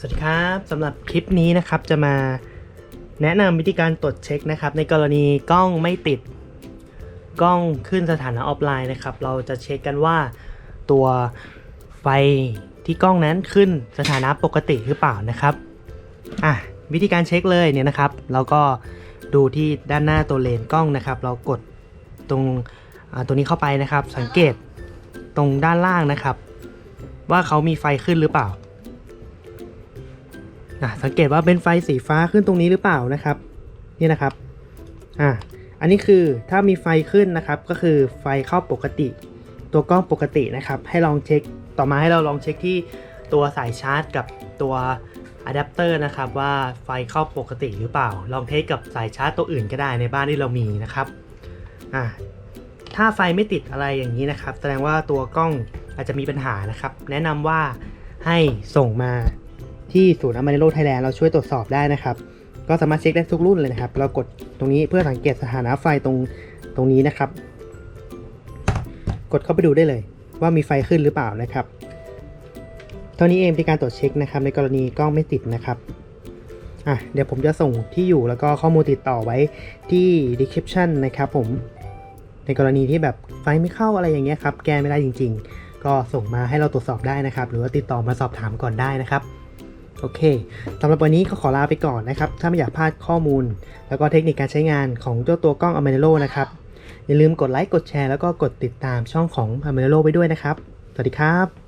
สวัสดีครับสำหรับคลิปนี้นะครับจะมาแนะนำวิธีการตรวจเช็คนะครับ ในกรณีกล้องไม่ติด กล้องขึ้นสถานะออฟไลน์นะครับ เราจะเช็คกันว่าตัวไฟที่กล้องนั้นขึ้นสถานะปกติหรือเปล่านะครับอะวิธีการเช็คเลยเนี่ยนะครับ เราก็ดูที่ด้านหน้าตัวเลนกล้องนะครับ เรากดตรงตัวนี้เข้าไปนะครับ สังเกตตรงด้านล่างนะครับ ว่าเขามีไฟขึ้นหรือเปล่า อะสังเกตว่าเป็นไฟสีฟ้าขึ้นตรงนี้หรือเปล่านะครับ นี่นะครับอะอันนี้คือถ้ามีไฟขึ้นนะครับ ก็คือไฟเข้าปกติ ตัวกล้องปกตินะครับ ให้ลองเช็คต่อมาให้เราลองเช็คที่ตัวสายชาร์จ กับตัวอะแดปเตอร์นะครับว่าไฟเข้าปกติหรือเปล่า ลองเทสกับสายชาร์จตัวอื่นก็ได้ในบ้านที่เรามีนะครับอะถ้าไฟไม่ติดอะไรอย่างนี้นะครับ แสดงว่าตัวกล้องอาจจะมีปัญหานะครับ แนะนำว่าให้ส่งมา ที่ศูนย์อมริโลไทยแลนด์เราช่วยตรวจสอบได้นะครับ ก็สามารถเช็คได้ทุกรุ่นเลยนะครับ เรากดตรงนี้เพื่อสังเกตสถานะไฟตรงตรงนี้นะครับ กดเข้าไปดูได้เลย ว่ามีไฟขึ้นหรือเปล่านะครับเท่านี้เองเป็นการตรวจเช็คนะครับ ในกรณีกล้องไม่ติดนะครับอะเดี๋ยวผมจะส่งที่อยู่แล้วก็ข้อมูลติดต่อไว้ที่ description นะครับผมในกรณีที่แบบไฟไม่เข้าอะไรอย่างเงี้ยครับ แก้ไม่ได้จริง ๆ ก็ส่งมาให้เราตรวจสอบได้นะครับ หรือว่าติดต่อมาสอบถามก่อนได้นะครับ โอเคสำหรับวันนี้ก็ขอลาไปก่อนนะครับ ถ้าไม่อยากพลาดข้อมูล แล้วก็เทคนิคการใช้งานของเจ้าตัวกล้องอเมเนโลนะครับ อย่าลืมกดไลค์ กดแชร์ แล้วก็กดติดตามช่องของอเมเนโลไปด้วยนะครับ สวัสดีครับ